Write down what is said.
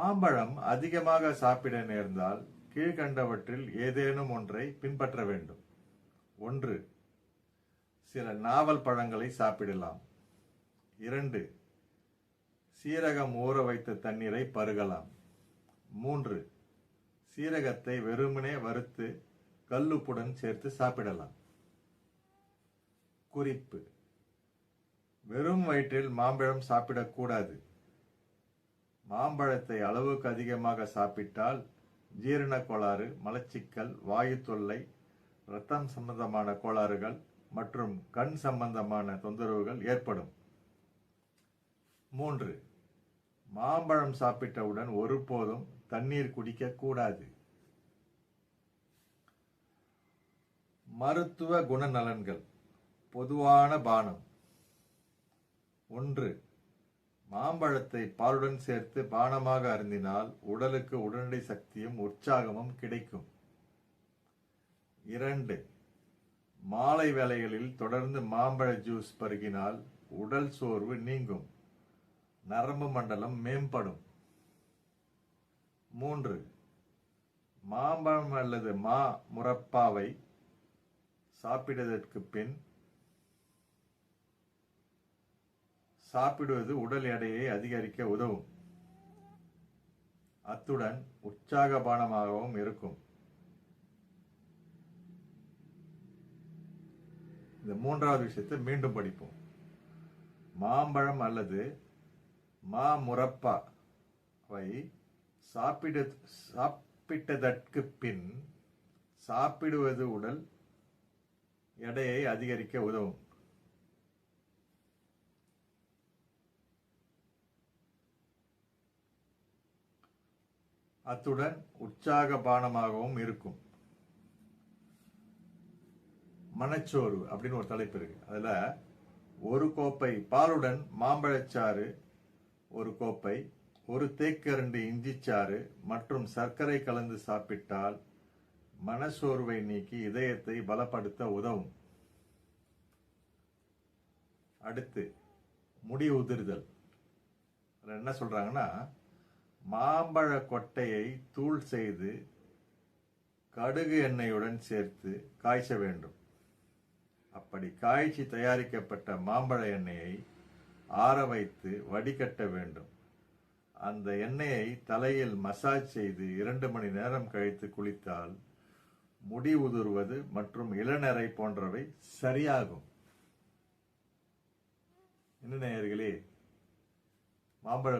மாம்பழம் அதிகமாக சாப்பிட நேர்ந்தால் கீழ்கண்டவற்றில் ஏதேனும் ஒன்றை பின்பற்ற வேண்டும். ஒன்று சில நாவல் பழங்களை சாப்பிடலாம். இரண்டு சீரகம் ஊற வைத்த தண்ணீரை பருகலாம். மூன்று சீரகத்தை வெறுமனே வறுத்து கல்லுப்புடன் சேர்த்து சாப்பிடலாம். குறிப்பு வெறும் வயிற்றில் மாம்பழம் சாப்பிடக்கூடாது. மாம்பழத்தை அளவுக்கு அதிகமாக சாப்பிட்டால் ஜீரண கோளாறு மலச்சிக்கல் வாயு தொல்லை ரத்தம் சம்பந்தமான கோளாறுகள் மற்றும் கண் சம்பந்தமான தொந்தரவுகள் ஏற்படும். மூன்று மாம்பழம் சாப்பிட்டவுடன் ஒருபோதும் தண்ணீர் குடிக்கக்கூடாது மருத்துவ குணநலன்கள். பொதுவான பானம். ஒன்று மாம்பழத்தை பாலுடன் சேர்த்து பானமாக அருந்தினால் உடலுக்கு உடனடி சக்தியும் உற்சாகமும் கிடைக்கும். இரண்டு மாலை வேளைகளில் தொடர்ந்து மாம்பழ ஜூஸ் பருகினால் உடல் சோர்வு நீங்கும். நரம்பு மண்டலம் மேம்படும். மூன்று மாம்பழம் அல்லது மா முரப்பாவை சாப்பிடுவதற்கு பின் சாப்பிடுவது உடல் எடையை அதிகரிக்க உதவும். அத்துடன் உற்சாகபானமாகவும் இருக்கும். இந்த மூன்றாவது விஷயத்தை மீண்டும் படிப்போம். மாம்பழம் அல்லது மா முரப்பா வை சாப்பிட சாப்பிட்டதற்கு பின் சாப்பிடுவது உடல் எடையை அதிகரிக்க உதவும். அத்துடன் உற்சாக பானமாகவும் இருக்கும். மனச்சோர்வு அப்படின்னு ஒரு தலைப்பு இருக்கு. அதுல ஒரு கோப்பை பாலுடன் மாம்பழச்சாறு ஒரு கோப்பை ஒரு தேக்கரண்டு இஞ்சிச்சாறு மற்றும் சர்க்கரை கலந்து சாப்பிட்டால் மனசோர்வை நீக்கி இதயத்தை பலப்படுத்த உதவும். அடுத்து முடி உதிர்தல். என்ன சொல்றாங்கன்னா மாம்பழ கொட்டையை தூள் செய்து கடுகு எண்ணெயுடன் சேர்த்து காய்ச்ச வேண்டும். அப்படி காய்ச்சி தயாரிக்கப்பட்ட மாம்பழ எண்ணெயை ஆற வைத்து வடிகட்ட வேண்டும். அந்த எண்ணெயை தலையில் மசாஜ் செய்து இரண்டு மணி நேரம் கழித்து குளித்தால் முடி உதிர்வது மற்றும் இளநரை போன்றவை சரியாகும். என்ன நேயர்களே மாம்பழ